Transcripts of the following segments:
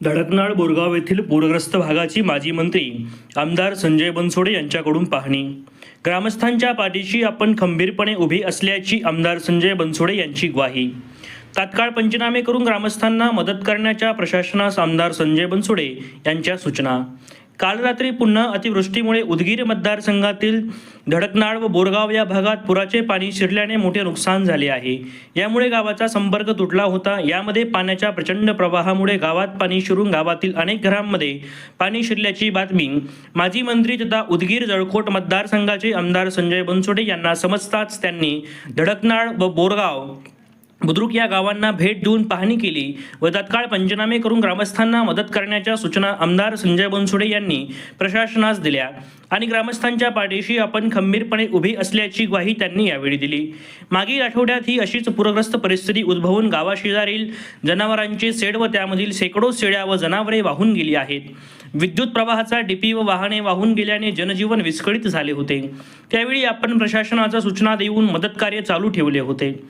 धडकनाळ बोरगाव येथील पूरग्रस्त भागाची माजी मंत्री आमदार संजय बनसोडे यांच्याकडून पाहणी. ग्रामस्थांच्या पाठीशी आपण खंबीरपणे उभी असल्याची आमदार संजय बनसोडे यांची ग्वाही. तात्काळ पंचनामे करून ग्रामस्थांना मदत करण्याच्या प्रशासनास आमदार संजय बनसोडे यांच्या सूचना. काल रात्री पुन्हा अतिवृष्टीमुळे उदगीर मतदारसंघातील धडकनाळ व बोरगाव या भागात पुराचे पाणी शिरल्याने मोठे नुकसान झाले आहे. यामुळे गावाचा संपर्क तुटला होता. यामध्ये पाण्याच्या प्रचंड प्रवाहामुळे गावात पाणी शिरून गावातील अनेक घरांमध्ये पाणी शिरल्याची बातमी माजी मंत्री तथा उदगीर जळकोट मतदारसंघाचे आमदार संजय बनसोडे यांना समजताच त्यांनी धडकनाळ व बोरगाव बुद्रुक या गावांना भेट देऊन पाहणी केली व तत्काळ पंचनामे करून ग्रामस्थांना मदत करण्याच्या सूचना आमदार संजय बनसोडे यांनी प्रशासनास दिल्या. आणि ग्रामस्थांच्या पाठीशी आपण खंबीरपणे उभी असल्याची ग्वाही त्यांनी यावेळी दिली. मागील आठवड्यात ही अशीच पूरग्रस्त परिस्थिती उद्भवून गावाशेजारील जनावरांचे सेड व त्यामधील शेकडो शेळ्या व जनावरे वाहून गेली आहेत. विद्युत प्रवाहाचा डीपी व वाहने वाहून गेल्याने जनजीवन विस्कळीत झाले होते. त्यावेळी आपण प्रशासनाच्या सूचना देऊन मदत कार्य चालू ठेवले होते.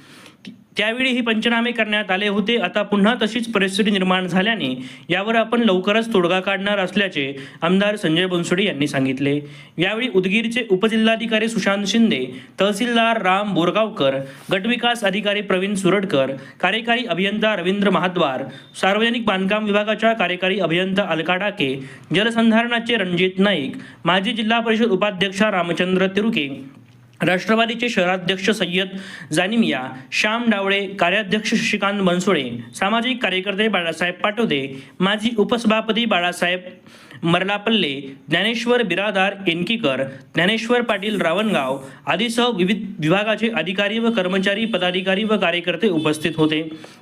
त्यावेळी ही पंचनामे करण्यात आले होते. आता पुन्हा तशीच परिस्थिती निर्माण झाल्याने यावर आपण लवकरच तोडगा काढणार असल्याचे आमदार संजय बनसोडे यांनी सांगितले. यावेळी उदगीरचे उपजिल्हाधिकारी सुशांत शिंदे तहसीलदार राम बोरगावकर गटविकास अधिकारी प्रवीण सुरडकर कार्यकारी अभियंता रवींद्र महाद्वार सार्वजनिक बांधकाम विभागाच्या कार्यकारी अभियंता अलका डाके जलसंधारणाचे रणजित नाईक माजी जिल्हा परिषद उपाध्यक्षा रामचंद्र तिरुके राष्ट्रवादीचे शहराध्यक्ष सय्यद जानिमिया श्याम डावळे कार्याध्यक्ष शशिकांत बनसोडे सामाजिक कार्यकर्ते बाळासाहेब पाटोदे माजी उपसभापती बाळासाहेब मरलापल्ले ज्ञानेश्वर बिरादार एनकीकर ज्ञानेश्वर पाटील रावणगाव आदीसह विविध विभागाचे अधिकारी व कर्मचारी पदाधिकारी व कार्यकर्ते उपस्थित होते.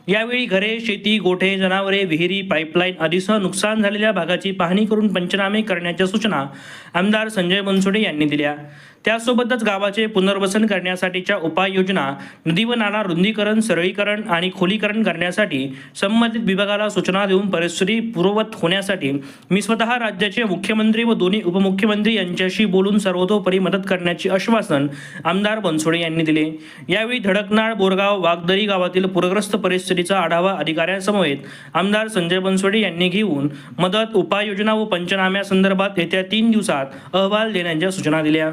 यावेळी घरे शेती गोठे जनावरे विहिरी पाईपलाईन आदीसह नुकसान झालेल्या भागाची पाहणी करून पंचनामे करण्याच्या सूचना आमदार संजय बनसोडे यांनी दिल्या. त्यासोबतच गावाचे पुनर्वसन करण्यासाठीच्या उपाययोजना नदी व नाला रुंदीकरण सरळीकरण आणि खोलीकरण करण्यासाठी संबंधित विभागाला सूचना देऊन परिस्थिती पूर्ववत होण्यासाठी मी स्वतः राज्याचे मुख्यमंत्री व दोन्ही उपमुख्यमंत्री यांच्याशी बोलून सर्वतोपरी मदत करण्याचे आश्वासन आमदार बनसोडे यांनी दिले. यावेळी धडकनाळ बोरगाव वागदरी गावातील पूरग्रस्त परिस्थितीचा आढावा अधिकाऱ्यांसमवेत आमदार संजय बनसोडे यांनी घेऊन मदत उपाययोजना व पंचनाम्यासंदर्भात येत्या तीन दिवसात अहवाल देण्याच्या सूचना दिल्या.